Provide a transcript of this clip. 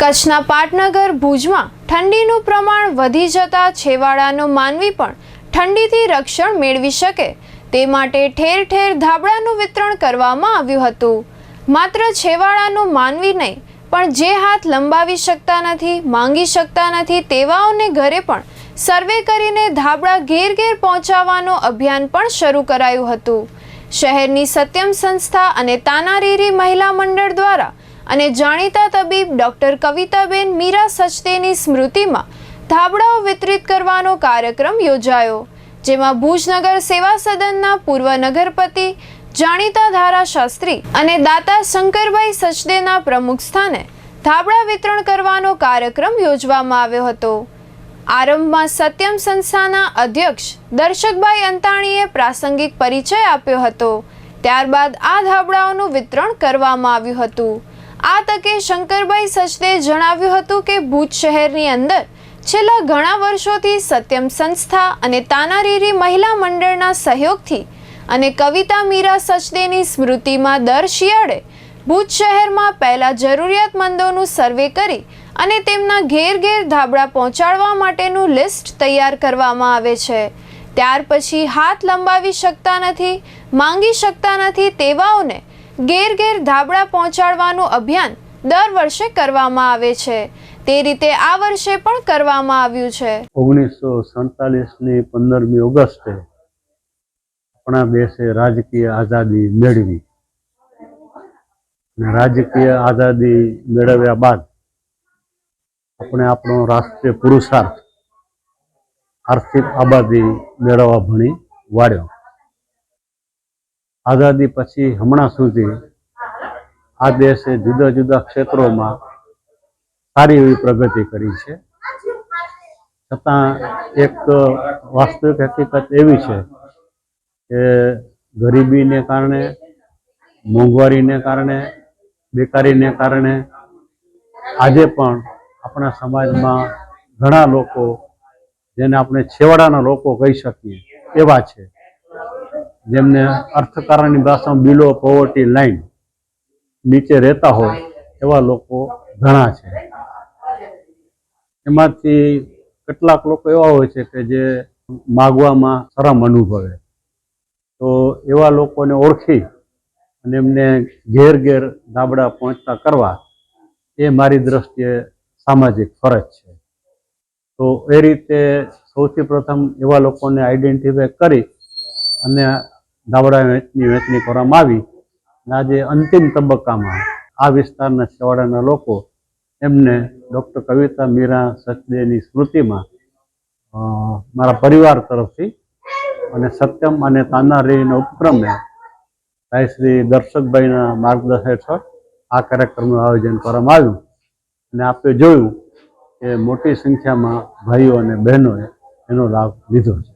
કચ્છના પાટનગર ભુજમાં ઠંડીનું પ્રમાણ વધી જતા છેવાડાનો માનવી પણ ઠંડીથી રક્ષણ મેળવી શકે તે માટે ઠેર ઠેર ધાબળાનું વિતરણ કરવામાં આવ્યું હતું. માત્ર છેવાડાનો માનવી નહીં, પણ જે હાથ લંબાવી શકતા નથી, માંગી શકતા નથી તેવાઓને ઘરે પણ સર્વે કરીને ધાબળા ઘેર ઘેર પહોંચાડવાનું અભિયાન પણ શરૂ કરાયું હતું. શહેરની સત્યમ સંસ્થા અને તાનારીરી મહિલા મંડળ દ્વારા અને જાણીતા તબીબ ડોક્ટર કવિતાબેન મીરા સચદેની સ્મૃતિમાં ધાબળાઓ વિતરિત કરવાનો કાર્યક્રમ યોજાયો, જેમાં ભુજનગર સેવા સદનના પૂર્વ નગરપતિ, જાણીતા ધારાશાસ્ત્રી અને દાતા શંકરભાઈ સચદેના પ્રમુખ સ્થાને ધાબળા વિતરણ કરવાનો કાર્યક્રમ યોજવામાં આવ્યો હતો. આરંભમાં સત્યમ સંસ્થાના અધ્યક્ષ દર્શકભાઈ અંતાણીએ પ્રાસંગિક પરિચય આપ્યો હતો. ત્યારબાદ આ ધાબળાઓનું વિતરણ કરવામાં આવ્યું હતું. આ તકે શંકરભાઈ સચદે જણાવ્યું હતું કે ભુજ શહેરની અંદર છેલ્લા ઘણા વર્ષોથી સત્યમ સંસ્થા અને તાનારીરી મહિલા મંડળના સહયોગથી અને કવિતા મીરા સચદેની સ્મૃતિમાં દર શિયાળે ભુજ શહેરમાં પહેલા જરૂરિયાતમંદોનું સર્વે કરી અને તેમના ઘેર ઘેર ધાબળા પહોંચાડવા માટેનું લિસ્ટ તૈયાર કરવામાં આવે છે. ત્યાર પછી હાથ લંબાવી શકતા નથી, માંગી શકતા નથી તેવાઓને ઘેર ઘેર ધાબળા પહોંચાડવાનું અભિયાન દર વર્ષે કરવામાં આવે છે. તે રીતે આ વર્ષે પણ કરવામાં આવ્યું છે. ઓગણીસો સડતાલીસની પંદરમી ઓગસ્ટે આપણા દેશે રાજકીય આઝાદી મેળવી. રાજકીય આઝાદી મેળવ્યા બાદ આપણે આપણો રાષ્ટ્રીય પુરુષાર્થ આર્થિક આબાદી મેળવવા ભણી વાળ્યો. આઝાદી પછી હમણાં સુધી આ દેશે જુદા જુદા ક્ષેત્રોમાં સારી એવી પ્રગતિ કરી છે. છતાં એક વાસ્તવિક હકીકત એવી છે કે ગરીબીને કારણે, મોંઘવારીને કારણે, બેકારીને કારણે આજે પણ આપણા સમાજમાં ઘણા લોકો, જેને આપણે છેવાડાના લોકો કહી શકીએ, એવા છે. જેમને અર્થકારણની ભાષામાં બિલો પોવર્ટી લાઈન નીચે રહેતા હોય એવા લોકો ઘણા છે. એમાંથી કેટલાક લોકો એવા હોય છે કે જે માગવામાં શરમ અનુભવે. તો એવા લોકોને ઓળખી અને એમને ઘેર ઘેર ગાબડા પહોંચતા કરવા એ મારી દ્રષ્ટિએ સામાજિક ફરજ છે. તો એ રીતે સૌથી પ્રથમ એવા લોકોને આઈડેન્ટિફાય કરી અને ધાબળા વેચની વહેંચણી કરવામાં આવી અને આજે અંતિમ તબક્કામાં આ વિસ્તારના છેવાડાના લોકો એમને ડૉક્ટર કવિતા મીરા સચદેની સ્મૃતિમાં મારા પરિવાર તરફથી અને સત્યમ અને તાનારીના ઉપક્રમે ભાઈ શ્રી દર્શકભાઈના માર્ગદર્શન હેઠળ આ કાર્યક્રમનું આયોજન કરવામાં આવ્યું. અને આપણે જોયું કે મોટી સંખ્યામાં ભાઈઓ અને બહેનોએ એનો લાભ લીધો છે.